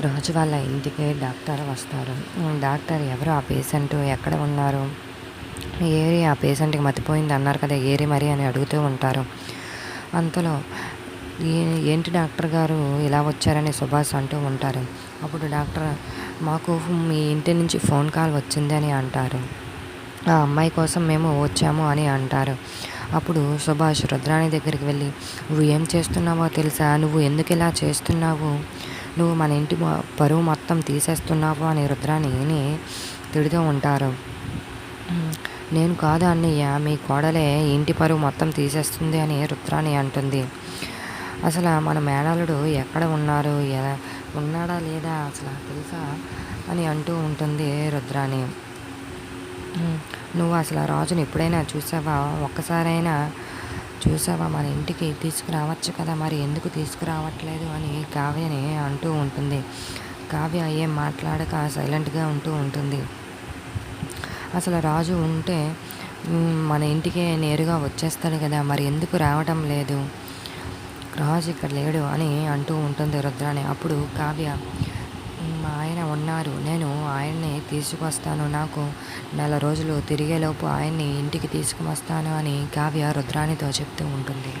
రోజు వాళ్ళ ఇంటికి డాక్టర్ వస్తారు. డాక్టర్ ఎవరు ఆ పేషెంట్? ఎక్కడ ఉన్నారు? ఏరి ఆ పేషెంట్కి మతిపోయింది అన్నారు కదా ఏరి మరి అని అడుగుతూ ఉంటారు. అంతలో "ఏ- ఏంటి డాక్టర్ గారు ఇలా వచ్చారని సుభాష్ అంటూ ఉంటారు. అప్పుడు డాక్టర్ మాకు మీ ఇంటి నుంచి ఫోన్ కాల్ వచ్చింది అని అంటారు. ఆ అమ్మాయి కోసం మేము వచ్చాము అని అంటారు. అప్పుడు సుభాష్ రుద్రాణి దగ్గరికి వెళ్ళి నువ్వు ఏం చేస్తున్నావో తెలుసా? నువ్వు ఎందుకు ఇలా చేస్తున్నావు? నువ్వు మన ఇంటి పరువు మొత్తం తీసేస్తున్నావు అని రుద్రాణిని తిడుతూ ఉంటారు. నేను కాదు అన్నయ్య మీ కోడలే ఇంటి పరువు మొత్తం తీసేస్తుంది అని రుద్రాణి అంటుంది. అసలు మన మేనలుడు ఎక్కడ ఉన్నారు? ఎలా ఉన్నాడా లేదా అసలు తెలుసా అని అంటూ ఉంటుంది రుద్రాణి నువ్వు అసలు ఆ రాజుని ఎప్పుడైనా చూసావా? ఒక్కసారైనా చూసావా? మన ఇంటికి తీసుకురావచ్చు కదా మరి ఎందుకు తీసుకురావట్లేదు అని కావ్యని అంటూ ఉంటుంది. కావ్య ఏం మాట్లాడక సైలెంట్గా ఉంటూ ఉంటుంది. అసలు రాజు ఉంటే మన ఇంటికే నేరుగా వచ్చేస్తాడు కదా మరి ఎందుకు రావటం లేదు? రాజు ఇక్కడ లేడు అని అంటూ ఉంటుంది రుద్రాని అప్పుడు కావ్య ఉన్నారు. నేను ఆయన్ని తీసుకొస్తాను. నాకు నెల రోజులు తిరిగేలోపు ఆయన్ని ఇంటికి తీసుకువస్తాను అని కావ్య రుద్రాణితో చెప్తూ ఉంటుంది.